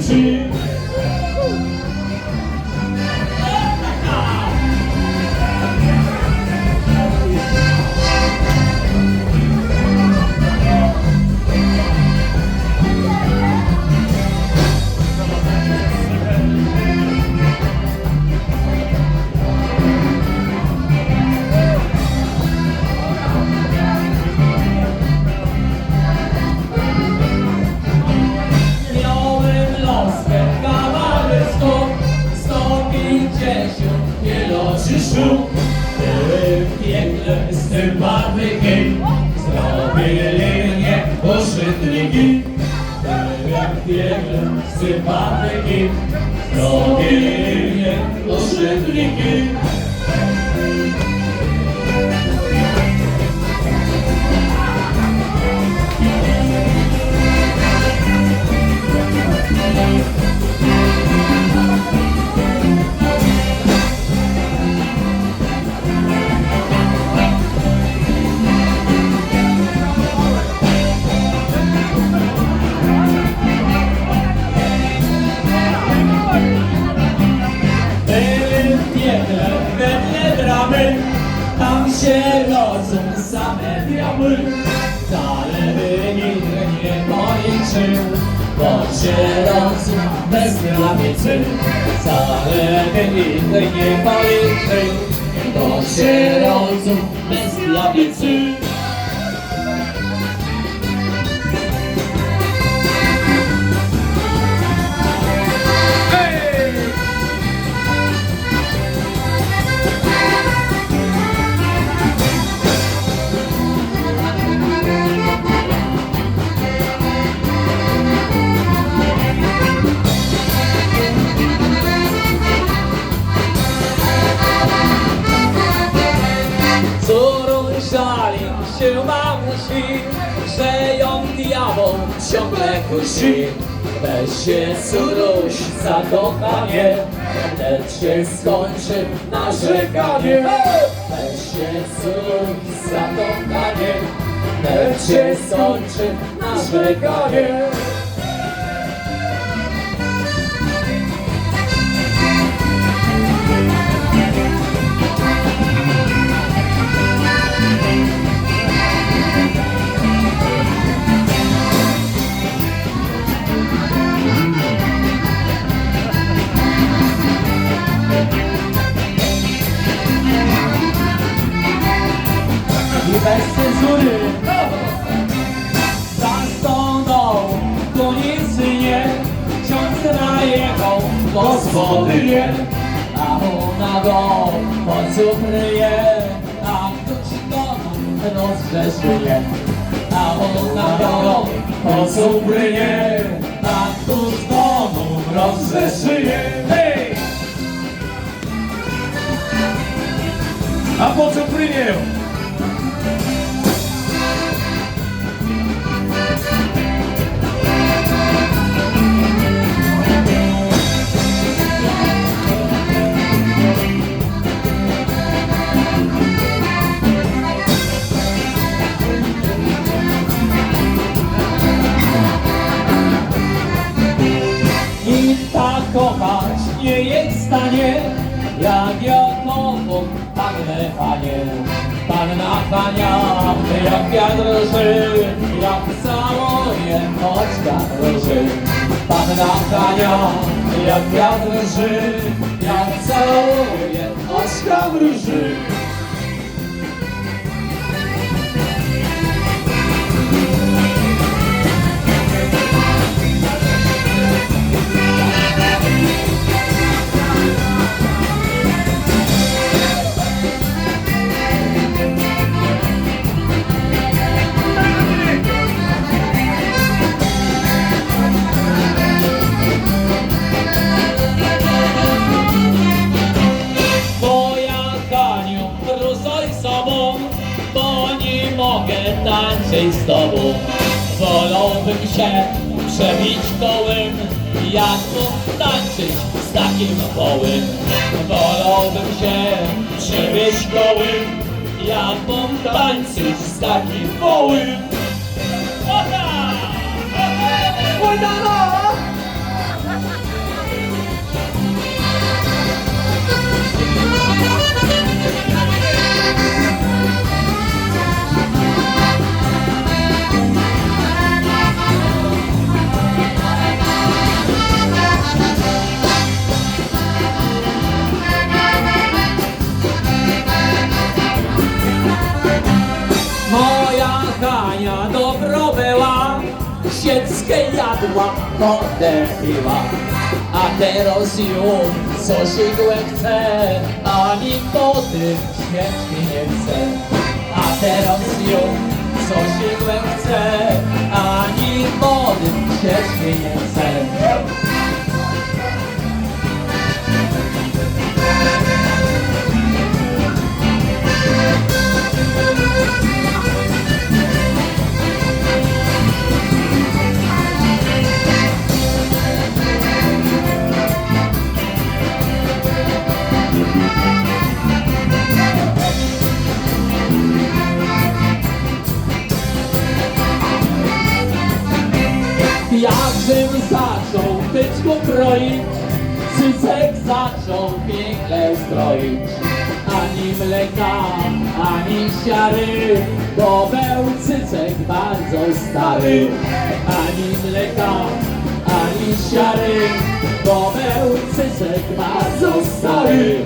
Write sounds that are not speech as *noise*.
see. Biegłem z wypadkiem, same diabły. Nikt nie się rodzą bez granicy. Wcale by nikt nie policzył, bo się rodzą bez granicy. Się mamusi, że ją diabeł ciągle kusi. Weź się córuś za kochanie, lecz się skończy narzekanie. Weź się córuś za kochanie, lecz się skończy narzekanie. Najechał gospodynię, a ona go po co kryje, a ktoś go rozgrzeszuje. A ona go po co kryje, a ktoś go rozgrzeszuje. Hej! A po co płynie? Tak kochać nie jest stanie, jak ja kocham Pannę Hanie. Panna Hania, jak wiatr ży, jak całuje, choć wiatr ży. Panna Hania, jak wiatr ży, jak całuje, choć wiatr z. Wolałbym się przebić kołem, jak mógł tańczyć z takim wołem. Wolałbym się przebić kołem, jak mógł tańczyć z takim wołem. *laughs* sieckę jadła, wodę piła. A teraz ją coś igłę chce, ani wody świeczki nie chce. A teraz ją co się głęb chce, ani wody mnie nie chce. Jakbym zaczął tyczku kroić, cycek zaczął pięknie stroić. Ani mleka, ani siary, bo był cycek bardzo stary. Ani mleka, ani siary, bo był cycek bardzo stary.